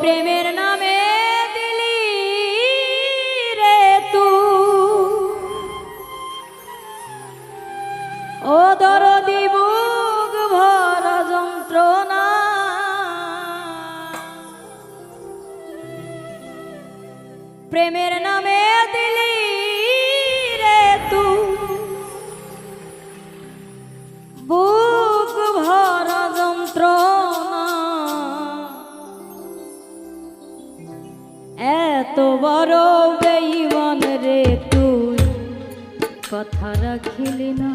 প্রেমের নামে দিলি রে তু। ও দরদি বুক ভর যন্ত্রণা। প্রেমের নামে এত বড় বেইমান রে তুই, কথা রাখিলি না।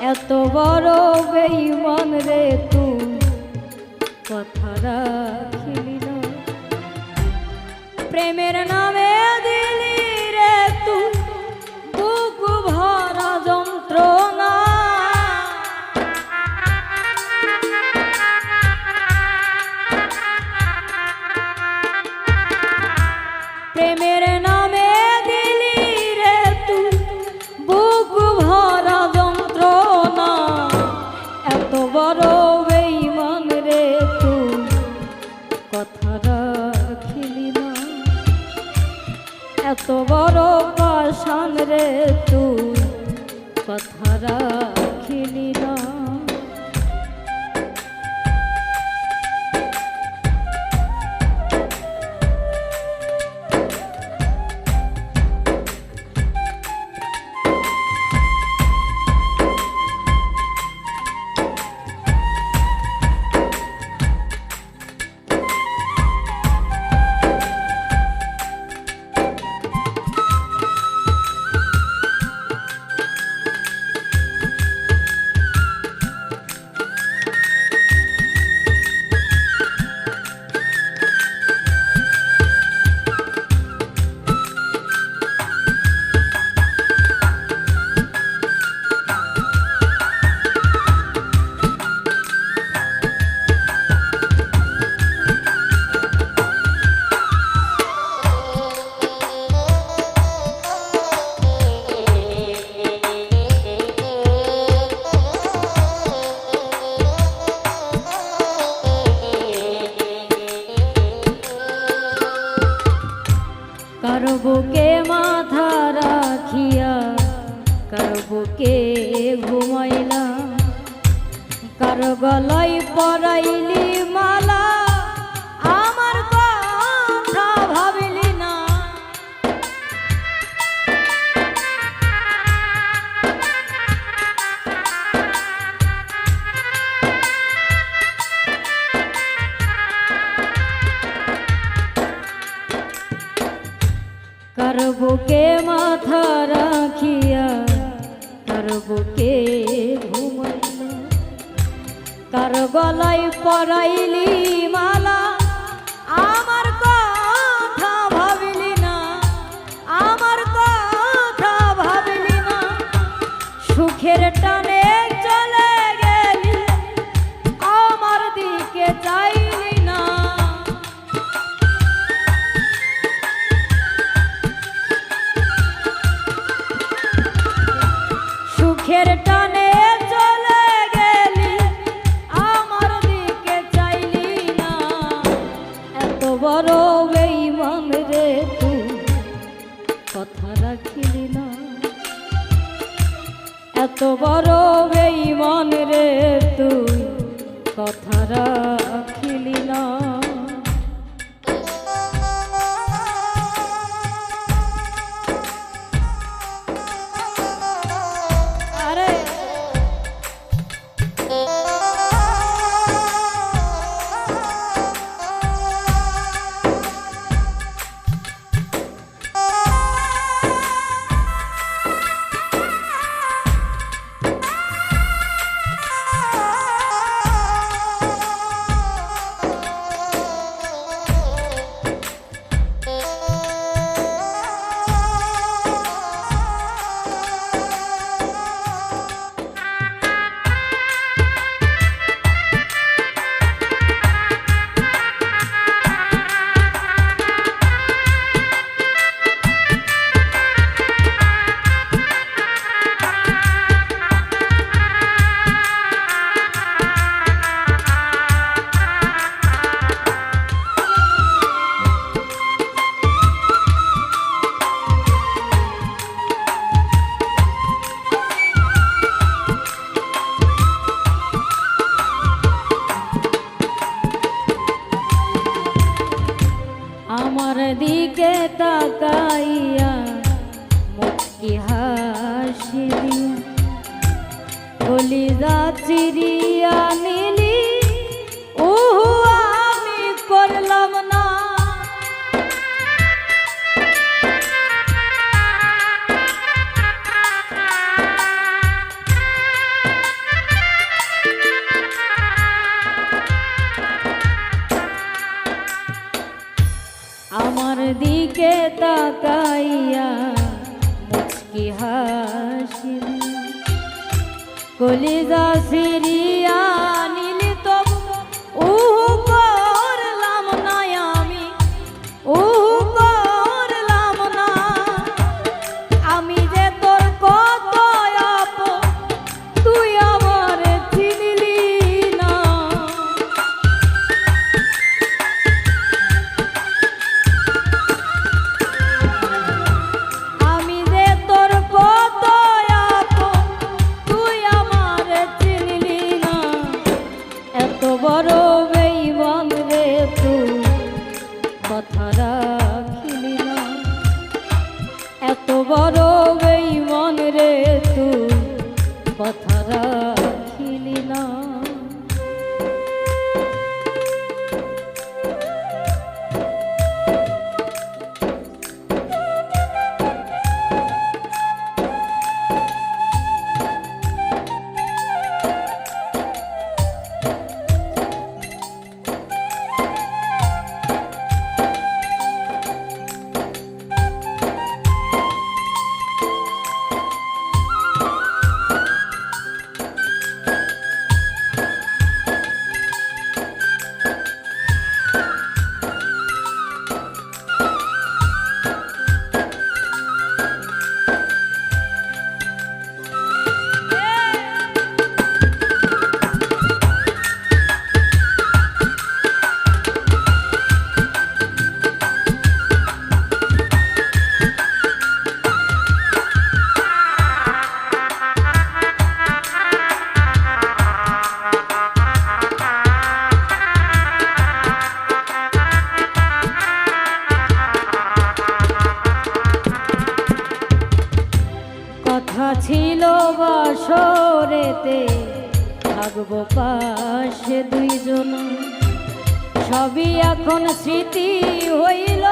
এত বড় বেইমান রে তুই, কথা রাখিলি না। প্রেমের নামে এত বড় পাশান রে তুই কথা কারও বুকে মাথা রাখিয়া কারও বুকে ঘুমাইলা কারও গলায় পরাইলি মালা কার গলায় পরাইলি মালা। আমার এত বড় বেইমান রে তুই কথা হাসাইয়া মুখকে হাসি দিয়া কলিদা চিরি কলিজা ফিরি আসরেতে থাকব পাশে দুইজন। সবই এখন স্মৃতি হইল।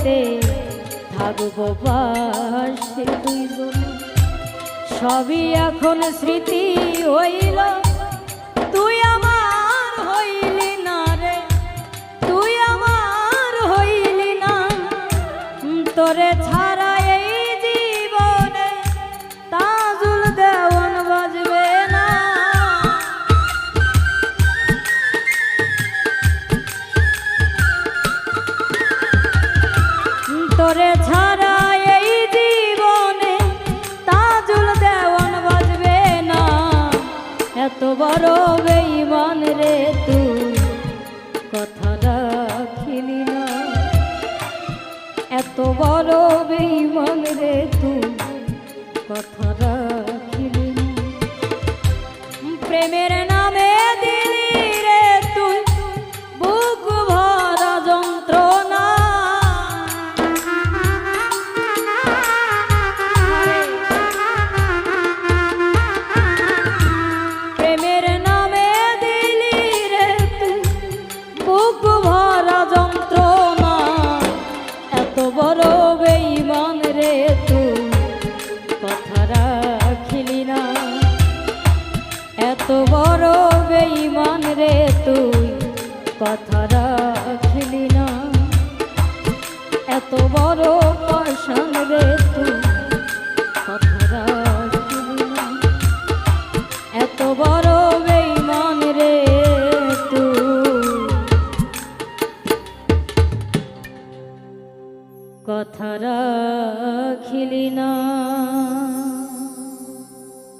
জগতে থাকব পাশে দুইজন। সবই এখন স্মৃতি হইল। তোরে ছাড়া এই জীবনে তাজুল দেওয়ান বাজবে না। এত বড় বেইমান রে তুই, কথা রাখিলি না। এত বড় বেইমান রে তুই, কথা রাখ Oh.